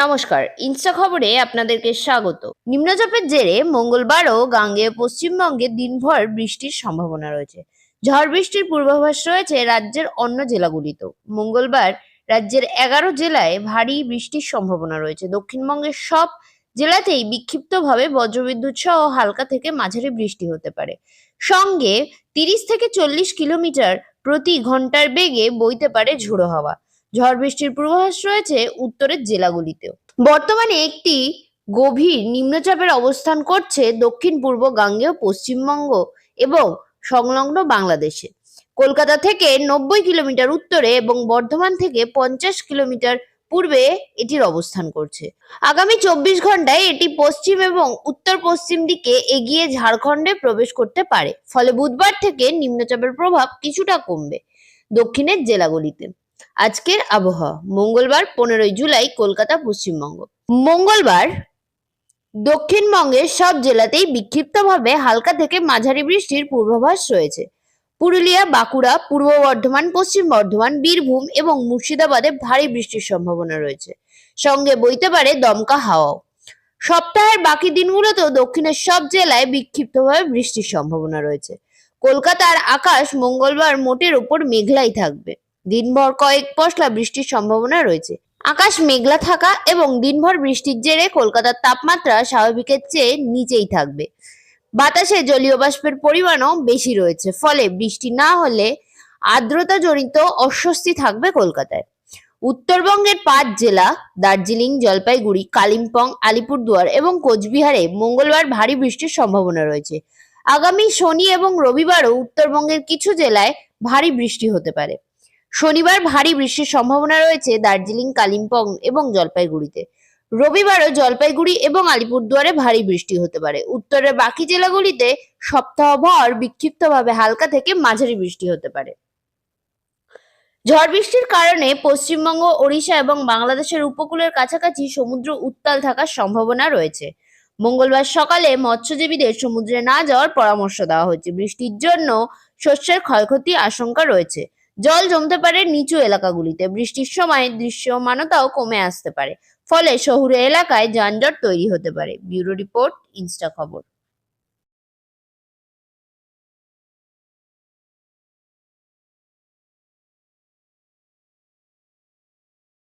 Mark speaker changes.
Speaker 1: নমস্কার ইনস্টা খবরে আপনাদেরকে স্বাগত নিম্নচাপের জেরে মঙ্গলবারও গাঙ্গেয় পশ্চিমবঙ্গে দিনভর বৃষ্টির সম্ভাবনা রয়েছে ঝড় বৃষ্টির পূর্বাভাস রয়েছে রাজ্যের অন্য জেলাগুলিতেও মঙ্গলবার রাজ্যের এগারো জেলায় ভারী বৃষ্টির সম্ভাবনা রয়েছে দক্ষিণবঙ্গের সব জেলাতেই বিক্ষিপ্তভাবে বজ্রবিদ্যুৎ সহ হালকা থেকে মাঝারি বৃষ্টি হতে পারে সঙ্গে তিরিশ থেকে চল্লিশ কিলোমিটার প্রতি ঘন্টার বেগে বইতে পারে ঝুড়ো হাওয়া ঝড় বৃষ্টির পূর্বাভাস রয়েছে উত্তরের জেলাগুলিতেও বর্তমানে একটি গভীর নিম্নচাপের অবস্থান করছে দক্ষিণ পূর্ব গাঙ্গেয় পশ্চিমবঙ্গ এবং সংলগ্ন বাংলাদেশে কলকাতা থেকে নব্বই কিলোমিটার উত্তরে এবং বর্ধমান থেকে পঞ্চাশ কিলোমিটার পূর্বে এটির অবস্থান করছে আগামী চব্বিশ ঘন্টায় এটি পশ্চিম এবং উত্তর পশ্চিম দিকে এগিয়ে ঝাড়খণ্ডে প্রবেশ করতে পারে ফলে বুধবার থেকে নিম্নচাপের প্রভাব কিছুটা কমবে দক্ষিণের জেলাগুলিতে আজকের আবহাওয়া মঙ্গলবার পনেরোই জুলাই কলকাতা পশ্চিমবঙ্গ মঙ্গলবার দক্ষিণবঙ্গের সব জেলাতেই বিক্ষিপ্তভাবে হালকা থেকে মাঝারি বৃষ্টির পূর্বাভাস রয়েছে পুরুলিয়া বাঁকুড়া পূর্ব বর্ধমান পশ্চিম বর্ধমান বীরভূম এবং মুর্শিদাবাদে ভারী বৃষ্টির সম্ভাবনা রয়েছে সঙ্গে বইতে পারে দমকা হাওয়াও সপ্তাহের বাকি দিনগুলোতেও দক্ষিণের সব জেলায় বিক্ষিপ্তভাবে বৃষ্টির সম্ভাবনা রয়েছে কলকাতার আকাশ মঙ্গলবার মোটের ওপর মেঘলাই থাকবে দিনভর কয়েক পশলা বৃষ্টির সম্ভাবনা রয়েছে আকাশ মেঘলা থাকা এবং দিনভর বৃষ্টির জেরে কলকাতার তাপমাত্রা স্বাভাবিকের চেয়ে নিচেই থাকবে বাতাসে জলীয় বাষ্পের পরিমাণও বেশি রয়েছে ফলে বৃষ্টি না হলে আর্দ্রতা জনিত অস্বস্তি থাকবে কলকাতায় উত্তরবঙ্গের পাঁচ জেলা দার্জিলিং জলপাইগুড়ি কালিম্পং আলিপুরদুয়ার এবং কোচবিহারে মঙ্গলবার ভারী বৃষ্টির সম্ভাবনা রয়েছে আগামী শনি এবং রবিবারও উত্তরবঙ্গের কিছু জেলায় ভারী বৃষ্টি হতে পারে শনিবার ভারী বৃষ্টির সম্ভাবনা রয়েছে দার্জিলিং কালিম্পং এবং জলপাইগুড়িতে রবিবারও জলপাইগুড়ি এবং আলিপুরদুয়ারে ভারী বৃষ্টি হতে পারে উত্তরের বাকি জেলাগুলিতে সপ্তাহভর বিক্ষিপ্তভাবে হালকা থেকে মাঝারি বৃষ্টি হতে পারে ঝড় বৃষ্টির কারণে পশ্চিমবঙ্গ ওড়িশা এবং বাংলাদেশের উপকূলের কাছাকাছি সমুদ্র উত্তাল থাকার সম্ভাবনা রয়েছে মঙ্গলবার সকালে মৎস্যজীবীদের সমুদ্রে না যাওয়ার পরামর্শ দেওয়া হয়েছে বৃষ্টির জন্য শস্যের ক্ষয়ক্ষতি আশঙ্কা রয়েছে জল জমতে পারে নিচু এলাকাগুলিতে বৃষ্টির সময় দৃশ্যমানতাও কমে আসতে পারে ফলে শহুরে এলাকায় যানজট তৈরি হতে পারে ব্যুরো রিপোর্ট ইনস্টা খবর